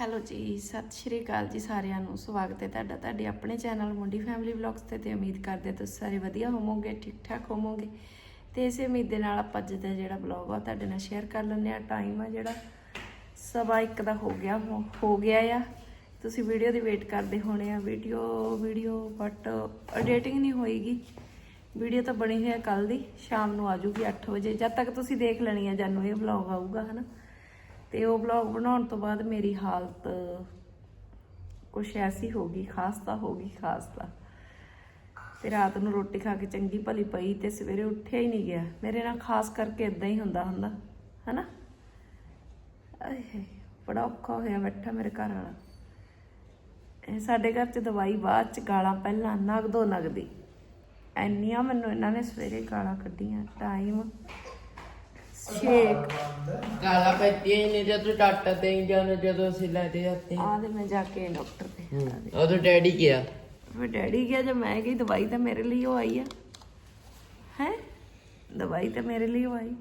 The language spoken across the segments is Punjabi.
ਹੈਲੋ ਜੀ, ਸਤਿ ਸ਼੍ਰੀ ਅਕਾਲ ਜੀ ਸਾਰਿਆਂ ਨੂੰ, ਸਵਾਗਤ ਹੈ ਤੁਹਾਡਾ, ਤੁਹਾਡੇ ਆਪਣੇ ਚੈਨਲ ਮੁੰਡੀ ਫੈਮਿਲੀ ਵਲੌਗਸ ਤੇ ਤੇ ਉਮੀਦ ਕਰਦੇ ਤੁਸੀਂ ਸਾਰੇ ਵਧੀਆ ਹੋਵੋਗੇ ਠੀਕ ਠਾਕ ਹੋਵੋਗੇ। ਤੇ ਇਸੇ ਉਮੀਦ ਦੇ ਨਾਲ ਆਪਾਂ ਅੱਜ ਦਾ ਜਿਹੜਾ ਵਲੌਗ ਆ, ਤੁਹਾਡੇ ਨਾਲ ਸ਼ੇਅਰ ਕਰ ਲੈਂਦੇ ਆ ਟਾਈਮ ਆ ਜਿਹੜਾ, ਸਵਾ ਇੱਕ ਦਾ ਹੋ ਗਿਆ, ਹੋ- ਹੋ ਗਿਆ ਆ। ਤੁਸੀਂ ਵੀਡੀਓ ਦੀ ਵੇਟ ਕਰਦੇ ਹੋਣੇ ਆ। ਵੀਡੀਓ ਵੀਡੀਓ ਬਟ ਐਡੀਟਿੰਗ ਨਹੀਂ ਹੋਏਗੀ। ਵੀਡੀਓ ਤਾਂ ਬਣੀ ਹੋਈ ਆ ਕੱਲ ਦੀ, ਸ਼ਾਮ ਨੂੰ ਆ ਜਾਊਗੀ 8 ਵਜੇ। ਜਦ ਤੱਕ ਤੁਸੀਂ ਦੇਖ ਲੈਣੀ ਆ ਜਾਨੂੰ ਇਹ ਵਲੌਗ ਆਊਗਾ, ਹਨਾ। ਤੇ ਉਹ ਵਲੌਗ ਬਣਾਉਣ ਤੋਂ ਬਾਅਦ ਮੇਰੀ ਹਾਲਤ ਕੁਛ ਐਸੀ ਹੋ ਗਈ, ਖਾਸ ਤਾਂ ਹੋ ਗਈ, ਖਾਸ ਤਾਂ। ਤੇ ਰਾਤ ਨੂੰ ਰੋਟੀ ਖਾ ਕੇ ਚੰਗੀ ਭਲੀ ਪਈ ਤੇ ਸਵੇਰੇ ਉੱਠਿਆ ਹੀ ਨਹੀਂ ਗਿਆ। ਮੇਰੇ ਨਾਲ ਖਾਸ ਕਰਕੇ ਇਦਾਂ ਹੀ ਹੁੰਦਾ ਹੁੰਦਾ, ਹਨਾ? ਆਏ ਬੜਾ ਔਖਾ ਹੋਇਆ ਬੈਠਾ ਮੇਰੇ ਘਰ ਵਾਲਾ। ਇਹ ਸਾਡੇ ਘਰ 'ਚ ਦਵਾਈ ਬਾਅਦ 'ਚ ਗਾਲਾਂ ਪਹਿਲਾਂ ਨਗਦੋ ਨਗਦੀ। ਐਨੀਆਂ ਮੈਨੂੰ ਇਹਨਾਂ ਨੇ ਸਵੇਰੇ ਗਾਲਾਂ ਕੱਢੀਆਂ ਟਾਈਮ ਛੇਕ। ਕਾਲਾ ਪੈਤੀ ਨੇ ਜਦੋਂ ਡਾਕਟਰ ਤੇ ਜਦੋਂ ਜਦੋਂ ਅਸੀਂ ਲੈਦੇ ਜਾਂਦੇ ਆ ਤੇ ਮੈਂ ਜਾ ਕੇ ਡਾਕਟਰ ਤੇ। ਉਦੋਂ ਡੈਡੀ ਗਿਆ। ਫਿਰ ਡੈਡੀ ਗਿਆ ਜੇ ਮੈਂ ਗਈ ਦਵਾਈ ਤਾਂ ਮੇਰੇ ਲਈ ਉਹ ਆਈ ਆ। ਹੈ? ਦਵਾਈ ਤਾਂ ਮੇਰੇ ਲਈ ਉਹ ਆਈ।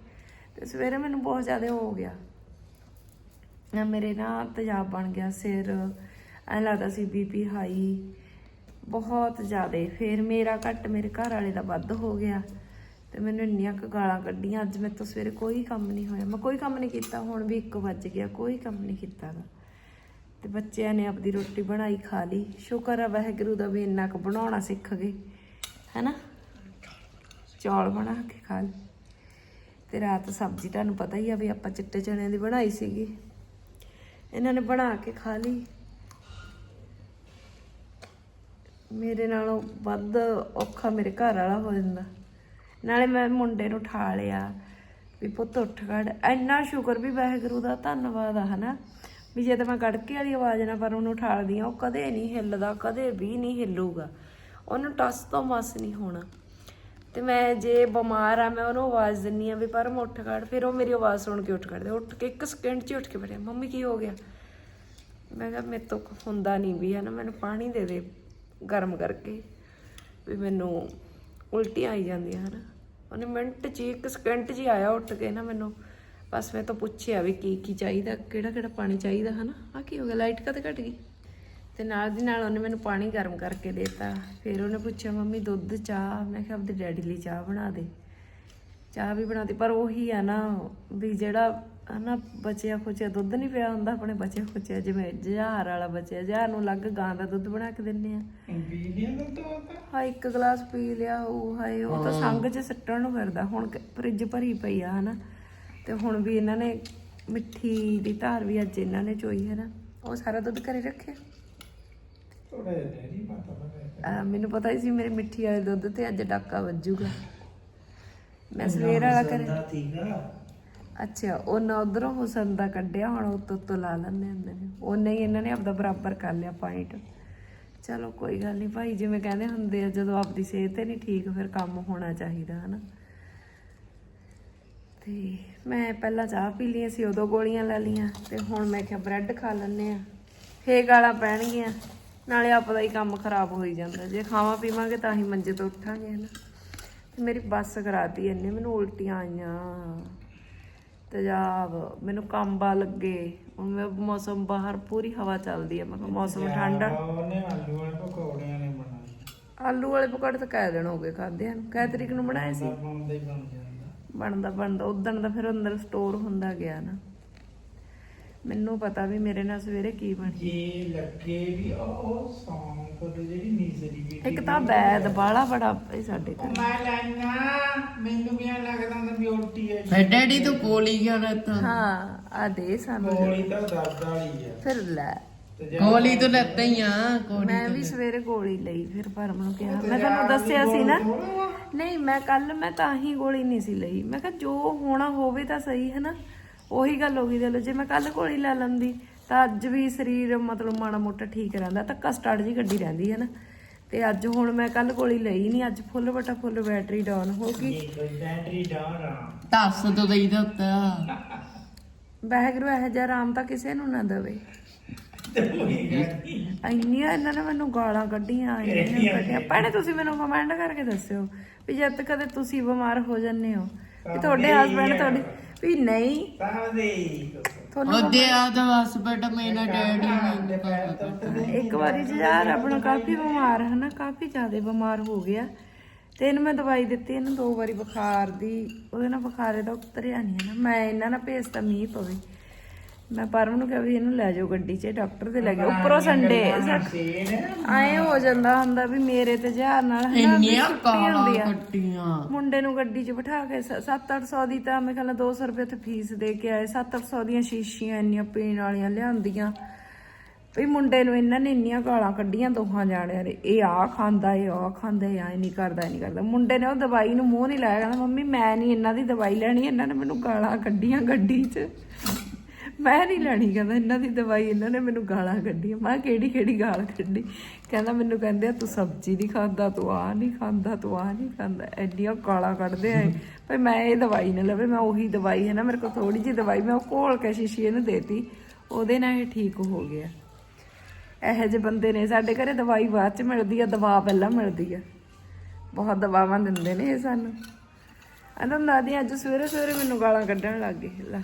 ਤੇ ਸਵੇਰੇ ਮੈਨੂੰ ਬਹੁਤ ਜ਼ਿਆਦਾ ਹੋ ਗਿਆ। ਨਾ ਮੇਰੇ ਨਾ ਤੇਜ਼ਾਬ ਬਣ ਗਿਆ ਸਿਰ। ਐਂ ਲੱਗਦਾ ਸੀ ਬੀਪੀ ਹਾਈ। ਬਹੁਤ ਜ਼ਿਆਦਾ। ਫਿਰ ਮੇਰਾ ਘੱਟ ਮੇਰੇ ਘਰ ਵਾਲੇ ਦਾ ਵੱਧ ਹੋ ਗਿਆ। ਤੇ ਮੈਨੂੰ ਇੰਨੀਆਂ ਕੁ ਗਾਲਾਂ ਕੱਢੀਆਂ, ਅੱਜ ਮੇਰੇ ਤੋਂ ਸਵੇਰੇ ਕੋਈ ਕੰਮ ਨਹੀਂ ਹੋਇਆ। ਮੈਂ ਕੋਈ ਕੰਮ ਨਹੀਂ ਕੀਤਾ, ਹੁਣ ਵੀ 1 ਵੱਜ ਗਿਆ, ਕੋਈ ਕੰਮ ਨਹੀਂ ਕੀਤਾ ਗਾ। ਤੇ ਬੱਚਿਆਂ ਨੇ ਆਪਦੀ ਰੋਟੀ ਬਣਾਈ, ਖਾ ਲਈ। ਸ਼ੁਕਰ ਆ ਵਾਹਿਗੁਰੂ ਦਾ ਵੀ ਇੰਨਾ ਕੁ ਬਣਾਉਣਾ ਸਿੱਖ ਗਏ। ਹੈਨਾ? ਚੌਲ ਬਣਾ ਕੇ ਖਾ ਲਈ। ਤੇ ਰਾਤ ਸਬਜ਼ੀ ਤੁਹਾਨੂੰ ਪਤਾ ਹੀ ਆ ਵੀ ਆਪਾਂ ਚਿੱਟੇ ਚਣਿਆਂ ਦੀ ਬਣਾਈ ਸੀਗੀ। ਇਹਨਾਂ ਨੇ ਬਣਾ ਕੇ ਖਾ ਲਈ। ਮੇਰੇ ਨਾਲੋਂ ਵੱਧ ਔਖਾ ਮੇਰੇ ਘਰ ਵਾਲਾ ਹੋ ਜਾਂਦਾ। ਨਾਲੇ ਮੈਂ ਮੁੰਡੇ ਨੂੰ ਠਾ ਲਿਆ ਵੀ ਪੁੱਤ ਉੱਠ ਖੜ। ਇੰਨਾ ਸ਼ੁਕਰ ਵੀ ਵਾਹਿਗੁਰੂ ਦਾ, ਧੰਨਵਾਦ ਆ, ਹਨਾ? ਵੀ ਜੇ ਤਾਂ ਮੈਂ ਗੜਕੇ ਵਾਲੀ ਆਵਾਜ਼ ਨਾਲ ਪਰ ਉਹਨੂੰ ਠਾਲਦੀ ਆ ਉਹ ਕਦੇ ਨਹੀਂ ਹਿੱਲਦਾ, ਕਦੇ ਵੀ ਨਹੀਂ ਹਿੱਲੂਗਾ। ਉਹਨੂੰ ਟਸ ਤੋਂ ਮਸ ਨਹੀਂ ਹੋਣਾ। ਤੇ ਮੈਂ ਜੇ ਬਿਮਾਰ ਆ, ਮੈਂ ਉਹਨੂੰ ਆਵਾਜ਼ ਦਿੰਨੀ ਆ ਵੀ ਪਰ ਉੱਠ ਖੜ। ਫਿਰ ਉਹ ਮੇਰੀ ਆਵਾਜ਼ ਸੁਣ ਕੇ ਉੱਠ ਖੜਦਾ। ਉੱਠ ਕੇ ਇੱਕ ਸਕਿੰਟ 'ਚ ਉੱਠ ਕੇ ਬੈਠਿਆ ਮੰਮੀ, ਕੀ ਹੋ ਗਿਆ? ਮੈਂ ਕਿਹਾ, ਮੇਰੇ ਤੋਂ ਹੁੰਦਾ ਨਹੀਂ ਵੀ ਹੈ ਨਾ, ਮੈਨੂੰ ਪਾਣੀ ਦੇ ਦੇ ਗਰਮ ਕਰਕੇ। ਵੀ ਮੈਨੂੰ ਉਲਟੀਆਂ ਆਈ ਜਾਂਦੀਆਂ ਹਨ। ਉਹਨੇ ਮਿੰਟ 'ਚ ਹੀ, ਇੱਕ ਸਕਿੰਟ 'ਚ ਹੀ ਆਇਆ ਉੱਠ ਕੇ ਨਾ ਮੈਨੂੰ। ਬਸ ਮੈਂ ਤਾਂ ਪੁੱਛਿਆ ਵੀ ਕੀ ਕੀ ਚਾਹੀਦਾ ਕਿਹੜਾ ਕਿਹੜਾ ਪਾਣੀ ਚਾਹੀਦਾ ਹਨਾ। ਆ ਕੀ ਹੋ ਗਿਆ ਲਾਈਟ ਕਦੇ ਘਟ ਗਈ? ਤੇ ਨਾਲ ਦੀ ਨਾਲ ਉਹਨੇ ਮੈਨੂੰ ਪਾਣੀ ਗਰਮ ਕਰਕੇ ਦੇਤਾ। ਫਿਰ ਉਹਨੇ ਪੁੱਛਿਆ ਮੰਮੀ ਦੁੱਧ ਚਾਹ? ਮੈਂ ਕਿਹਾ ਆਪਦੇ ਡੈਡੀ ਲਈ ਚਾਹ ਬਣਾ ਦੇ। ਚਾਹ ਵੀ ਬਣਾਦੀ ਪਰ ਉਹੀ ਆ ਨਾ ਵੀ ਜਿਹੜਾ ਹਨਾ ਬਚਿਆ ਖੁਚਿਆ ਦੁੱਧ ਨਹੀਂ ਪਿਆ ਹੁੰਦਾ ਆਪਣੇ ਬਚਿਆ ਖੁਚਿਆ ਜਿਵੇਂ ਜਹਾਰ ਵਾਲਾ ਬਚਿਆ ਜਹਾਰ ਨੂੰ ਲੱਗ ਗਾਂ ਦਾ ਦੁੱਧ ਬਣਾ ਕੇ ਦਿੰਨੇ ਆ। ਹਾਂ ਇੱਕ ਗਲਾਸ ਪੀ ਲਿਆ ਉਹ ਹਾਏ ਉਹ ਤਾਂ ਸੰਗ 'ਚ ਸੱਟਣ ਨੂੰ ਫਿਰਦਾ ਹੁਣ ਕ- ਫਰਿੱਜ ਭਰੀ ਪਈ ਆ ਹਨਾ। ਤੇ ਹੁਣ ਵੀ ਇਹਨਾਂ ਨੇ ਮਿੱਠੀ ਦੀ ਧਾਰ ਵੀ ਅੱਜ ਇਹਨਾਂ ਨੇ ਚੋਈ ਹੈ ਨਾ ਉਹ ਸਾਰਾ ਦੁੱਧ ਘਰੇ ਰੱਖਿਆ? ਮੈਨੂੰ ਪਤਾ ਹੀ ਸੀ ਮੇਰੇ ਮਿੱਠੀ ਵਾਲੇ ਦੁੱਧ ਤੇ ਅੱਜ ਡਾਕਾ ਵੱਜੂਗਾ। ਮੈਂ ਸਵੇਰ ਵਾਲਾ ਕਰੇ ਅੱਛਾ, ਉਹਨਾਂ ਨਾ ਉਧਰੋਂ ਹੁਸਨ ਦਾ ਕੱਢਿਆ, ਹੁਣ ਉੱਤੋਂ ਉੱਤੋਂ ਲਾ ਲੈਂਦੇ ਹੁੰਦੇ ਨੇ। ਉਹ ਹੀ ਇਹਨਾਂ ਨੇ ਆਪਦਾ ਬਰਾਬਰ ਕਰ ਲਿਆ ਪੁਆਇੰਟ ਚਲੋ, ਕੋਈ ਗੱਲ ਨਹੀਂ ਭਾਈ, ਜਿਵੇਂ ਕਹਿੰਦੇ ਹੁੰਦੇ ਆ, ਜਦੋਂ ਆਪਦੀ ਸਿਹਤ ਨਹੀਂ ਠੀਕ, ਫਿਰ ਕੰਮ ਹੋਣਾ ਚਾਹੀਦਾ, ਹਨਾ। ਤੇ ਮੈਂ ਪਹਿਲਾਂ ਚਾਹ ਪੀ ਲਈ ਸੀ ਉਦੋਂ ਗੋਲੀਆਂ ਲੈ ਲਈਆਂ, ਤੇ ਹੁਣ ਮੈਂ ਕਿਹਾ ਬ੍ਰੈਡ ਖਾ ਲੈਂਦੇ ਆ ਫੇਰ ਗਾਲਾਂ ਪੈਣਗੀਆਂ, ਨਾਲੇ ਆਪਦਾ ਹੀ ਕੰਮ ਖਰਾਬ ਹੋਈ ਜਾਂਦਾ। ਜੇ ਖਾਵਾਂ ਪੀਵਾਂਗੇ, ਤਾਂ ਹੀ ਮੰਜੇ ਤੋਂ ਉੱਠਾਂਗੇ, ਹਨਾ। ਤੇ ਮੇਰੀ ਬੱਸ ਕਰਾਤੀ ਇਹਨੇ, ਮੈਨੂੰ ਉਲਟੀਆਂ ਆਈਆਂ। ਤੇਜ਼ਾਬ ਮੈਨੂੰ ਕੰਬਾ ਲੱਗੇ। ਹੁਣ ਮੈਂ ਮੌਸਮ ਬਾਹਰ ਪੂਰੀ ਹਵਾ ਚੱਲਦੀ ਹੈ ਮੈਂ ਕਿਹਾ ਮੌਸਮ ਠੰਡਾ। ਉਹਨੇ ਆਲੂ ਵਾਲੇ ਪਕੌੜਿਆਂ ਨੇ ਬਣਾਏ ਆਲੂ ਵਾਲੇ ਪਕੌੜੇ ਤਾਂ ਕਾਹ ਦਿਨ ਹੋ ਗਏ ਖਾਦਿਆਂ ਨੂੰ ਕਾਹ ਤਰੀਕ ਨੂੰ ਬਣਾਏ ਸੀ? ਬਣਦਾ ਬਣਦਾ ਉਦਣ ਦਾ ਫਿਰ ਅੰਦਰ ਸਟੋਰ ਹੁੰਦਾ ਗਿਆ ਨਾ। ਮੈਨੂੰ ਪਤਾ ਵੀ ਮੇਰੇ ਨਾਲ ਸਵੇਰੇ ਕੀ ਬਣ ਜੇ ਲੱਗੇ ਵੀ ਉਹ- ਜਿਹੜੀ ਨੀਜ਼ਰੀ ਵੀ ਇੱਕ ਤਾਂ ਬੈਦ ਬਾਲਾ ਬੜਾ ਇਹ ਸਾਡੇ ਘਰ ਮੈਂ ਲੈਣਾ ਮੈਨੂੰ ਵੀ ਐਂ ਲੱਗਦਾ ਹੁੰਦਾ ਵੀ ਉਲਟੀ ਹੈ ਫਿਰ ਡੈਡੀ ਤੂੰ ਕੋਲ ਹੀ ਗਿਆ ਨਾ ਤਾਂ ਹਾਂ ਆ ਦੇ ਸਾਨੂੰ। ਗੋਲੀ ਤਾਂ ਦਰਦ ਵਾਲੀ ਆ। ਫਿਰ ਲੈ। ਤੇ ਜੇ ਗੋਲੀ ਤੂੰ ਲੈਤਾ ਹੀ ਆ ਗੋਲੀ ਮੈਂ ਵੀ ਸਵੇਰੇ ਗੋਲੀ ਲਈ ਫਿਰ ਪਰਮ ਨੂੰ ਕਿਹਾ। ਮੈਂ ਤੁਹਾਨੂੰ ਦੱਸਿਆ ਸੀ ਨਾ। ਨਹੀਂ ਮੈਂ ਕੱਲ ਮੈਂ ਤਾਂ ਹੀ ਗੋਲੀ ਨਹੀਂ ਸੀ ਲਈ। ਮੈਂ ਕਿਹਾ ਜੋ ਹੋਣਾ ਹੋਵੇ ਤਾਂ ਸਹੀ ਹੈ ਨਾ ਉਹੀ ਗੱਲ ਹੋ ਗਈ ਦੇ ਲੋ ਜੇ ਮੈਂ ਕੱਲ ਗੋਲੀ ਲੈ ਲੈਂਦੀ ਤਾਂ ਅੱਜ ਵੀ ਸਰੀਰ ਮਤਲਬ ਮਾੜਾ ਮੋਟਾ ਠੀਕ ਰਹਿੰਦਾ ਧੱਕਾ ਸਟਾਰਟ ਜੀ ਗੱਡੀ ਰਹਿੰਦੀ ਹੈ ਨਾ। ਤੇ ਅੱਜ ਹੁਣ ਮੈਂ ਕੱਲ ਗੋਲੀ ਲਈ ਨਹੀਂ ਅੱਜ ਫੁੱਲ ਬਟਾ ਫੁੱਲ ਬੈਟਰੀ ਡਾਊਨ ਹੋ ਗਈ। ਬੈਟਰੀ ਡਾਊਨ ਆ। ਦੱਸ ਦੋ ਦਈ ਇਹੋ ਜਿਹਾ ਆਰਾਮ ਤਾਂ ਕਿਸੇ ਨੂੰ ਨਾ ਦੇਵੇ। ਇੰਨੀਆਂ ਇਹਨਾਂ ਨੇ ਮੈਨੂੰ ਗਾਲਾਂ ਕੱਢੀਆਂ ਇੰਨੀਆਂ ਕੱਢੀਆਂ। ਭੈਣੇ ਤੁਸੀਂ ਮੈਨੂੰ ਕਮੈਂਟ ਕਰਕੇ ਦੱਸਿਓ ਵੀ ਜਦ ਤੱਕ ਕਦੇ ਤੁਸੀਂ ਬਿਮਾਰ ਹੋ ਜੰਨੇ ਹੋ ਵੀ ਤੁਹਾਡੇ ਹਸਬੰਡ ਤੁਹਾਡੀ ਵੀ ਨਹੀਂ। ਦੇ ਤੁਹਾਨੂੰ ਉਹਦੇ ਆ ਤਾਂ ਬਸ ਬੇਟਾ ਮੇਰਾ ਡੈਡੀ ਮੈਨੂੰ ਇੱਕ ਵਾਰੀ ਜਜਾਰ ਆਪਣਾ ਕਾਫੀ ਬਿਮਾਰ ਹੈ ਨਾ ਕਾਫੀ ਜ਼ਿਆਦਾ ਬਿਮਾਰ ਹੋ ਗਿਆ। ਤੇ ਇਹਨੂੰ ਮੈਂ ਦਵਾਈ ਦਿੱਤੀ ਇਹਨੂੰ ਦੋ ਵਾਰੀ ਬੁਖਾਰ ਦੀ। ਉਹਦੇ ਨਾਲ ਬੁਖਾਰ ਇਹਦਾ ਉਤਰਿਆ ਨਹੀਂ ਹੈ ਨਾ ਮੈਂ ਇਹਨਾਂ ਨਾਲ ਭੇਜਤਾ ਮੀਂਹ ਪਵੇ। ਮੈਂ ਪਰਮ ਨੂੰ ਕਿਹਾ ਵੀ ਇਹਨੂੰ ਲੈ ਜਾਓ ਗੱਡੀ 'ਚ ਡਾਕਟਰ ਦੇ ਲੈ ਗਿਆ ਉੱਪਰੋਂ ਸੰਡੇ ਆਏ ਹੋ ਜਾਂਦਾ ਹੁੰਦਾ ਵੀ ਮੇਰੇ ਤੇ ਜਹਾਰ ਨਾਲ ਹਨਾ ਵੀ ਇੰਨੀਆਂ ਛੁੱਟੀ ਕਾਲਾ ਹੁੰਦੀ ਆ ਕੱਟੀਆਂ। ਮੁੰਡੇ ਨੂੰ ਗੱਡੀ 'ਚ ਬਿਠਾ ਕੇ 7-800 ਦੀ ਤਾਂ ਮੈਂ ਕਹਿੰਦਾ 200 ਰੁਪਏ ਤੇ ਫੀਸ ਦੇ ਕੇ ਆਏ। 7-800 ਦੀਆਂ ਸ਼ੀਸ਼ੀਆਂ ਇੰਨੀਆਂ ਪੀਣ ਵਾਲੀਆਂ ਲਿਆਂਦੀਆਂ। ਵੀ ਮੁੰਡੇ ਨੂੰ ਇਹਨਾਂ ਨੇ ਇੰਨੀਆਂ ਗਾਲਾਂ ਕੱਢੀਆਂ ਦੋਹਾਂ ਜਾਣਿਆਂ ਨੇ। ਇਹ ਆ ਖਾਂਦਾ ਇਹ ਆ ਖਾਂਦਾ ਇਹ ਆ ਨਹੀਂ ਕਰਦਾ ਇਹ ਨਹੀਂ ਕਰਦਾ। ਮੁੰਡੇ ਨੇ ਉਹ ਦਵਾਈ ਨੂੰ ਮੂੰਹ ਨਹੀਂ ਲਾਇਆ ਕਹਿੰਦਾ ਮੰਮੀ ਮੈਂ ਨਹੀਂ ਇਹਨਾਂ ਦੀ ਦਵਾਈ ਲੈਣੀ ਇਹਨਾਂ ਨੇ ਮੈਨੂੰ ਗਾਲਾਂ ਕੱਢੀਆਂ ਗੱਡੀ 'ਚ। ਮੈਂ ਨਹੀਂ ਲੈਣੀ ਕਹਿੰਦਾ ਇਹਨਾਂ ਦੀ ਦਵਾਈ ਇਹਨਾਂ ਨੇ ਮੈਨੂੰ ਗਾਲਾਂ ਕੱਢੀਆਂ। ਮੈਂ ਕਿਹਾ, ਕਿਹੜੀ ਕਿਹੜੀ ਗਾਲ ਕੱਢੀ? ਕਹਿੰਦਾ ਮੈਨੂੰ ਕਹਿੰਦੇ ਆ ਤੂੰ ਸਬਜ਼ੀ ਨਹੀਂ ਖਾਂਦਾ ਤੂੰ ਆ ਨਹੀਂ ਖਾਂਦਾ ਤੂੰ ਆ ਨਹੀਂ ਖਾਂਦਾ। ਐਡੀਆਂ ਗਾਲਾਂ ਕੱਢਦੇ ਆ ਭਈ ਮੈਂ ਇਹ ਦਵਾਈ ਨਾ ਲਵੇ ਮੈਂ ਉਹੀ ਦਵਾਈ ਹੈ ਨਾ ਮੇਰੇ ਕੋਲ ਥੋੜੀ ਜਿਹੀ ਦਵਾਈ ਮੈਂ ਉਹ ਘੋਲ ਕੇ ਸ਼ੀਸ਼ੀ ਇਹਨੂੰ ਦੇਤੀ। ਉਹਦੇ ਨਾਲ ਇਹ ਠੀਕ ਹੋ ਗਿਆ। ਇਹੋ ਜਿਹੇ ਬੰਦੇ ਨੇ ਸਾਡੇ ਘਰੇ ਦਵਾਈ ਬਾਅਦ ਚ ਮਿਲਦੀ ਆ ਦਵਾ ਪਹਿਲਾਂ ਮਿਲਦੀ ਆ। ਬਹੁਤ ਦਵਾਵਾਂ ਦਿੰਦੇ ਨੇ ਇਹ ਸਾਨੂੰ। ਇਹਨਾਂ ਦਾਦੀ ਅੱਜ ਸਵੇਰੇ ਸਵੇਰੇ ਮੈਨੂੰ ਗਾਲਾਂ ਕੱਢਣ ਲੱਗ ਗਏ। ਲੈ।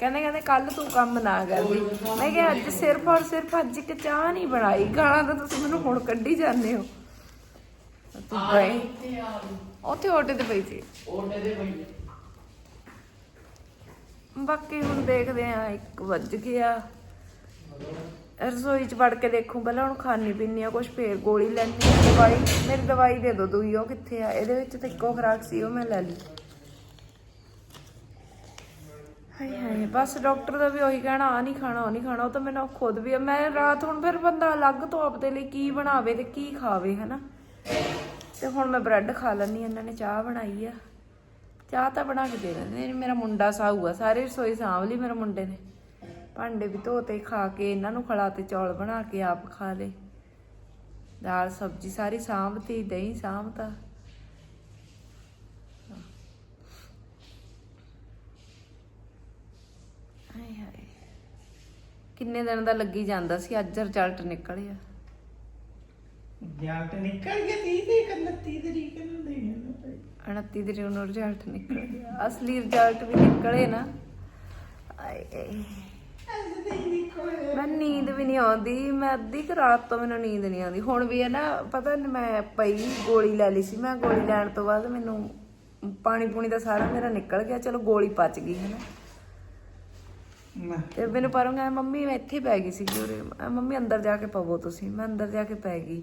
ਕਹਿੰਦੇ ਕਹਿੰਦੇ ਕੱਲ ਤੂੰ ਕੰਮ ਨਾ ਕਰਦੀ। ਮੈਂ ਕਿਹਾ ਅੱਜ ਸਿਰਫ ਔਰ ਸਿਰਫ ਅੱਜ ਇੱਕ ਚਾਹ ਨਹੀਂ ਬਣਾਈ। ਗਾਲਾਂ ਤਾਂ ਤੁਸੀਂ ਮੈਨੂੰ ਹੁਣ ਕੱਢੀ ਜਾਂਦੇ ਹੋ। ਤੂੰ ਗਏ ਉੱਥੇ ਓਟੇ ਤੇ ਪਈ ਸੀ। ਉਹਨੇ ਦੇ ਬਈ ਬਾਕੀ ਹੁਣ ਦੇਖਦੇ ਆ ਇੱਕ ਵੱਜ ਗਿਆ। ਰਸੋਈ ਚ ਵੜ ਕੇ ਦੇਖੂ ਪਹਿਲਾਂ ਹੁਣ ਖਾਣੀ ਪੀਣੀ ਆ ਕੁਝ ਫੇਰ ਗੋਲੀ ਲੈਣੀ ਆ ਦਵਾਈ ਮੇਰੀ ਦਵਾਈ ਦੇ ਦੋ ਦੂਈ ਉਹ ਕਿੱਥੇ ਆ? ਇਹਦੇ ਵਿੱਚ ਤਾਂ ਇੱਕੋ ਖਰਾਕ ਸੀ ਉਹ ਮੈਂ ਲੈ ਲਈ। ਹਾਏ ਹਾਏ, ਬਸ ਡਾਕਟਰ ਦਾ ਵੀ ਉਹੀ ਕਹਿਣਾ ਆ ਨਹੀਂ ਖਾਣਾ, ਉਹ ਨਹੀਂ ਖਾਣਾ, ਉਹ ਤਾਂ ਮੈਨੂੰ ਖੁਦ ਵੀ ਆ। ਮੈਂ ਰਾਤ ਹੁਣ ਫਿਰ ਬੰਦਾ ਅਲੱਗ ਤੋਂ ਆਪਦੇ ਲਈ ਕੀ ਬਣਾਵੇ ਤੇ ਕੀ ਖਾਵੇ, ਹਨਾ? ਤੇ ਹੁਣ ਮੈਂ ਬ੍ਰੈਡ ਖਾ ਲੈਣੀ ਇਹਨਾਂ ਨੇ ਚਾਹ ਬਣਾਈ ਆ। ਚਾਹ ਤਾਂ ਬਣਾ ਕੇ ਦੇ ਦਿੰਦੇ ਨੇ, ਮੇਰਾ ਮੁੰਡਾ ਸਾਊਗਾ ਸਾਰੀ ਰਸੋਈ ਸਾਂਭ ਲਈ ਮੇਰੇ ਮੁੰਡੇ ਨੇ। ਭਾਂਡੇ ਵੀ ਧੋਤੇ, ਖਾ ਕੇ ਇਹਨਾਂ ਨੂੰ ਖਿਲਾਤੇ ਚੌਲ ਬਣਾ ਕੇ ਆਪ ਖਾ ਲਏ। ਦਾਲ, ਸਬਜ਼ੀ ਸਾਰੀ ਸਾਂਭਤੀ, ਦਹੀਂ ਸਾਂਭਤਾ। ਕਿੰਨੇ ਦਿਨ ਦਾ ਲੱਗੀ ਜਾਂਦਾ ਸੀ? ਅੱਜ ਰਿਜ਼ਲਟ ਨਿਕਲਿਆ। ਜਲਟ ਨਿਕਲ ਗਿਆ 30 ਤੇ 31 ਤਰੀਕ ਨੂੰ ਦੇਣਾ 29 ਤਰੀਕ ਨੂੰ ਰਿਜ਼ਲਟ ਨਿਕਲ ਗਿਆ ਅਸਲੀ ਰਿਜ਼ਲਟ ਵੀ ਨਿਕਲੇ ਨਾ। ਮੈਂ ਨੀਂਦ ਵੀ ਨਹੀਂ ਆਉਂਦੀ। ਮੈਂ ਅੱਧੀ ਕੁ ਰਾਤ ਤੋਂ ਮੈਨੂੰ ਨੀਂਦ ਨਹੀਂ ਆਉਂਦੀ। ਹੁਣ ਵੀ ਹੈ ਨਾ ਪਤਾ ਨੀ ਮੈਂ ਪਈ ਗੋਲੀ ਲੈ ਲਈ ਸੀ। ਮੈਂ ਗੋਲੀ ਲੈਣ ਤੋਂ ਬਾਅਦ ਮੈਨੂੰ ਪਾਣੀ ਪੂਣੀ ਦਾ ਸਾਰਾ ਮੇਰਾ ਨਿਕਲ ਗਿਆ। ਚਲੋ ਗੋਲੀ ਪਚ ਗਈ ਹੈ ਨਾ ਤੇ ਮੈਨੂੰ ਪਰੋਂ ਕਹਿੰਦਾ, ਮੰਮੀ, ਮੈਂ ਇੱਥੇ ਹੀ ਪੈ ਗਈ ਸੀ ਉਰੇ। ਮੰਮੀ, ਅੰਦਰ ਜਾ ਕੇ ਪਵੋ ਤੁਸੀਂ। ਮੈਂ ਅੰਦਰ ਜਾ ਕੇ ਪੈ ਗਈ।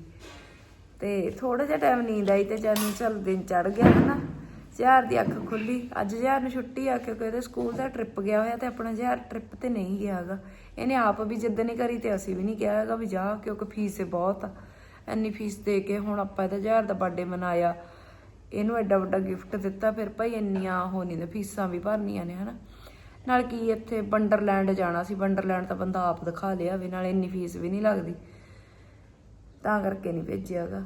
ਤੇ ਥੋੜਾ ਜਿਹਾ ਟਾਈਮ ਨੀਂਦ ਆਈ ਤੇ ਜਦ ਚੱਲ ਦਿਨ ਚੜ ਗਿਆ ਹਨਾ ਜ਼ਹਿਰ ਦੀ ਅੱਖ ਖੁੱਲੀ ਅੱਜ ਜ਼ਹਿਰ ਨੂੰ ਛੁੱਟੀ ਆ, ਕਿਉਂਕਿ ਇਹਦੇ ਸਕੂਲ ਦਾ ਟ੍ਰਿਪ ਗਿਆ ਹੋਇਆ ਤੇ ਆਪਣਾ ਜ਼ਹਿਰ ਟ੍ਰਿਪ ਤੇ ਨਹੀਂ ਗਿਆ ਹੈਗਾ। ਇਹਨੇ ਆਪ ਵੀ ਜਿੱਦ ਨਹੀਂ ਕਰੀ ਤੇ ਅਸੀਂ ਵੀ ਨਹੀਂ ਕਿਹਾ ਹੈਗਾ ਵੀ ਜਾ, ਕਿਉਂਕਿ ਫੀਸ ਹੈ ਬਹੁਤ ਆ। ਇੰਨੀ ਫੀਸ ਦੇ ਕੇ ਹੁਣ ਆਪਾਂ ਇਹਦਾ ਜ਼ਹਿਰ ਦਾ ਬਰਥਡੇ ਮਨਾਇਆ। ਇਹਨੂੰ ਐਡਾ ਵੱਡਾ ਗਿਫਟ ਦਿੱਤਾ, ਫਿਰ ਭਾਈ ਇੰਨੀਆਂ ਹੋ ਨਹੀਂ ਫੀਸਾਂ ਵੀ ਭਰਨੀਆਂ ਨੇ, ਹਨਾ। ਨਾਲ ਕੀ ਇੱਥੇ ਵੰਡਰਲੈਂਡ ਜਾਣਾ ਸੀ, ਵੰਡਰਲੈਂਡ ਤਾਂ ਬੰਦਾ ਆਪ ਦਿਖਾ ਲਿਆ ਵੀ ਨਾਲ ਇੰਨੀ ਫੀਸ ਵੀ ਨਹੀਂ ਲੱਗਦੀ। ਤਾਂ ਕਰਕੇ ਨਹੀਂ ਭੇਜਿਆਗਾ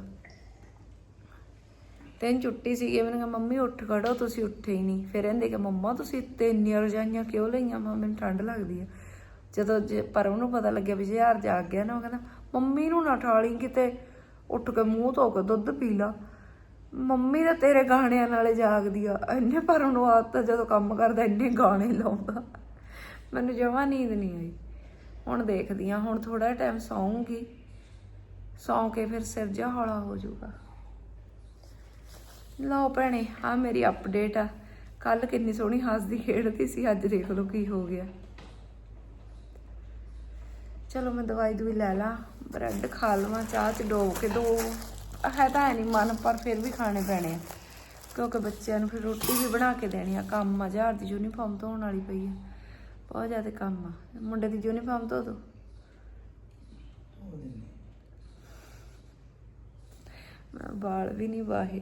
ਤੈਨੂੰ ਛੁੱਟੀ ਸੀਗੀ ਮੈਨੂੰ ਕਿਹਾ, ਮੰਮੀ, ਉੱਠ ਖੜੋ, ਤੁਸੀਂ ਉੱਠੇ ਹੀ ਨਹੀਂ। ਫਿਰ ਇਹਨੇ ਕਿ ਮੰਮਾ, ਤੁਸੀਂ ਤੇ ਇੰਨੀਆਂ ਰਜਾਈਆਂ ਕਿਉਂ ਲਈਆਂ? ਮਾਂ ਮੈਨੂੰ ਠੰਡ ਲੱਗਦੀ ਆ। ਜਦੋਂ ਜੇ ਪਰਮ ਨੂੰ ਪਤਾ ਲੱਗਿਆ ਵੀ ਜੇ ਜ਼ਹਿਰ ਜਾਗ ਗਿਆ ਨਾ, ਉਹ ਕਹਿੰਦਾ, ਮੰਮੀ ਨੂੰ ਨਾ ਠਾਲੀ ਕਿਤੇ, ਉੱਠ ਕੇ ਮੂੰਹ ਧੋ ਕੇ ਦੁੱਧ ਪੀ ਲਾ। ਮੰਮੀ ਤਾਂ ਤੇਰੇ ਗਾਣਿਆਂ ਨਾਲੇ ਜਾਗਦੀ ਆ, ਇੰਨੇ ਪਰ ਉਹਨੂੰ ਆਦਤ ਆ ਜਦੋਂ ਕੰਮ ਕਰਦਾ, ਇੰਨੇ ਗਾਣੇ ਲਾਉਂਦਾ। ਮੈਨੂੰ ਜਮਾ ਨੀਂਦ ਨਹੀਂ ਆਈ। ਹੁਣ ਦੇਖਦੀ ਆ, ਹੁਣ ਥੋੜਾ ਟਾਈਮ ਸੌਂਗੀ, ਸੌਂ ਕੇ ਫਿਰ ਸਿਰ ਜਾ ਹੌਲਾ ਹੋ ਜਾਊਗਾ। ਲਓ ਭੈਣੇ ਆ ਮੇਰੀ ਅਪਡੇਟ ਆ। ਕੱਲ ਕਿੰਨੀ ਸੋਹਣੀ ਹੱਸਦੀ ਖੇਡਦੀ ਸੀ, ਅੱਜ ਦੇਖ ਲਓ ਕੀ ਹੋ ਗਿਆ। ਚਲੋ ਮੈਂ ਦਵਾਈ ਦੂਈ ਲੈ ਲਾਂ, ਬ੍ਰੈਡ ਖਾ ਲਵਾਂ, ਚਾਹ ਚ ਡੋਬ ਕੇ ਦੋ। ਹੈ ਤਾਂ ਨਹੀਂ ਮਨ ਪਰ ਫਿਰ ਵੀ ਖਾਣੇ ਪੈਣੇ ਆ। ਕਿਉਂਕਿ ਬੱਚਿਆਂ ਨੂੰ ਫਿਰ ਰੋਟੀ ਵੀ ਬਣਾ ਕੇ ਦੇਣੀ ਆ ਕੰਮ ਆ ਜਹਾਰ ਦੀ ਯੂਨੀਫਾਰਮ ਧੋਣ ਵਾਲੀ ਪਈ ਆ। ਬਹੁਤ ਜ਼ਿਆਦਾ ਕੰਮ ਆ। ਮੁੰਡੇ ਦੀ ਯੂਨੀਫਾਰਮ ਧੋ ਦੋ। ਮੈਂ ਵਾਲ ਵੀ ਨਹੀਂ ਵਾਹੇ।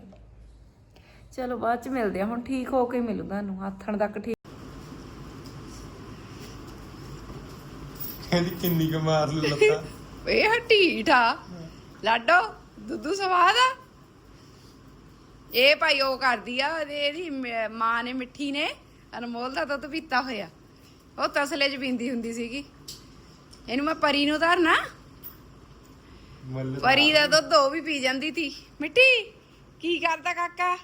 ਚਲੋ ਬਾਅਦ ਚ ਮਿਲਦੇ ਆ ਹੁਣ ਠੀਕ ਹੋ ਕੇ ਮਿਲੂ ਤੁਹਾਨੂੰ ਆਥਣ ਤੱਕ ਠੀਕ। ਕਹਿੰਦੀ ਕਿੰਨੀ ਕੁ ਮਾਰ ਲੂ ਲੱਤਾਂ। ਇਹ ਆ ਲਾਡੋ। ਦੁੱਧੂ ਸਵਾਦ ਆ? ਇਹ ਭਾਈ ਉਹ ਕਰਦੀ ਆ ਇਹਦੀ- ਮ- ਮਾਂ ਨੇ ਮਿੱਠੀ ਨੇ ਅਨਮੋਲ ਦਾ ਦੁੱਧ ਪੀਤਾ ਹੋਇਆ। ਉਹ ਤਸਲੇ 'ਚ ਪੀਂਦੀ ਹੁੰਦੀ ਸੀਗੀ। ਇਹਨੂੰ ਮੈਂ ਪਰੀ ਨੂੰ ਧਰਨਾ। ਮੁੱਲ ਪਰੀ ਦਾ ਦੁੱਧ ਉਹ ਵੀ ਪੀ ਜਾਂਦੀ ਸੀ ਮਿੱਠੀ ਕੀ ਕਰਦਾ ਕਾਕਾ?